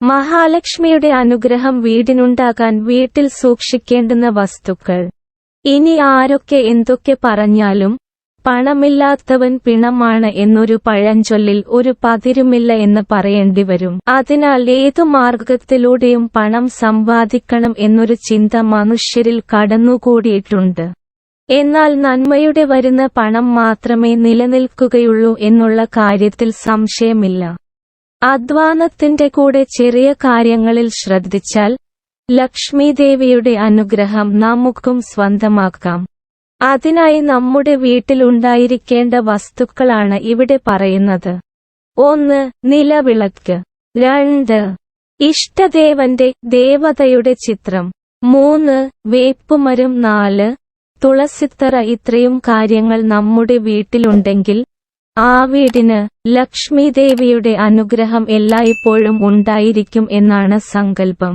മഹാലക്ഷ്മിയുടെ അനുഗ്രഹം വീടിനുണ്ടാകാൻ വീട്ടിൽ സൂക്ഷിക്കേണ്ടുന്ന വസ്തുക്കൾ. ഇനി ആരൊക്കെ എന്തൊക്കെ പറഞ്ഞാലും പണമില്ലാത്തവൻ പിണമാണ് എന്നൊരു പഴഞ്ചൊല്ലിൽ ഒരു പതിരുമില്ല എന്ന് പറയേണ്ടി വരും. അതിനാൽ ഏതു മാർഗത്തിലൂടെയും പണം സമ്പാദിക്കണം എന്നൊരു ചിന്ത മനുഷ്യരിൽ കടന്നുകൂടിയിട്ടുണ്ട്. എന്നാൽ നന്മയുടെ വരുന്ന പണം മാത്രമേ നിലനിൽക്കുകയുള്ളൂ എന്നുള്ള കാര്യത്തിൽ സംശയമില്ല. അധ്വാനത്തിന്റെ കൂടെ ചെറിയ കാര്യങ്ങളിൽ ശ്രദ്ധിച്ചാൽ ലക്ഷ്മീദേവിയുടെ അനുഗ്രഹം നമുക്കും സ്വന്തമാക്കാം. അതിനായി നമ്മുടെ വീട്ടിലുണ്ടായിരിക്കേണ്ട വസ്തുക്കളാണ് ഇവിടെ പറയുന്നത്. ഒന്ന് നിലവിളക്ക്. രണ്ട് ഇഷ്ടദേവന്റെ ദേവതയുടെ ചിത്രം. മൂന്ന് വേപ്പുമരം. നാല് തുളസിത്തറ. ഇത്രയും കാര്യങ്ങൾ നമ്മുടെ വീട്ടിലുണ്ടെങ്കിൽ ആ വീടിന് ലക്ഷ്മീദേവിയുടെ അനുഗ്രഹം എല്ലായ്പ്പോഴും ഉണ്ടായിരിക്കും എന്നാണ് സങ്കല്പം.